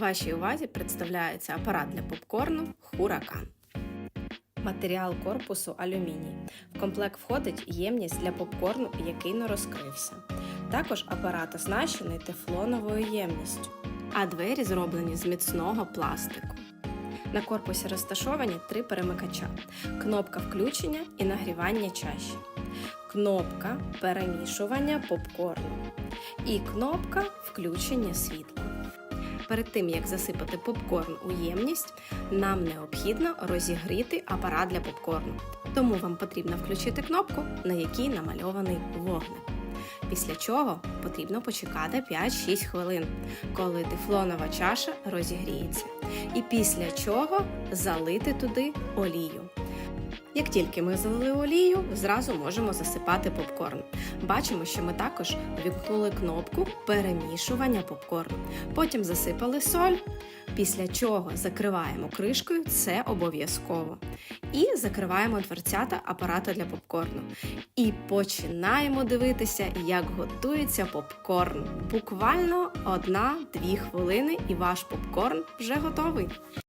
Вашій увазі представляється апарат для попкорну Хуракан. Матеріал корпусу алюміній. В комплект входить ємність для попкорну, який не розкрився. Також апарат оснащений тефлоновою ємністю, а двері зроблені з міцного пластику. На корпусі розташовані три перемикача: кнопка включення і нагрівання чаші, кнопка перемішування попкорну і кнопка включення світла. Перед тим як засипати попкорн у ємність, нам необхідно розігріти апарат для попкорну. Тому вам потрібно включити кнопку, на якій намальований вогник. Після чого потрібно почекати 5-6 хвилин, коли тефлонова чаша розігріється. І після чого залити туди олію. Як тільки ми залили олію, зразу можемо засипати попкорн. Бачимо, що ми також вімкнули кнопку перемішування попкорну. Потім засипали соль, після чого закриваємо кришкою, це обов'язково. І закриваємо дверцята апарата для попкорну. І починаємо дивитися, як готується попкорн. Буквально 1-2 хвилини, і ваш попкорн вже готовий.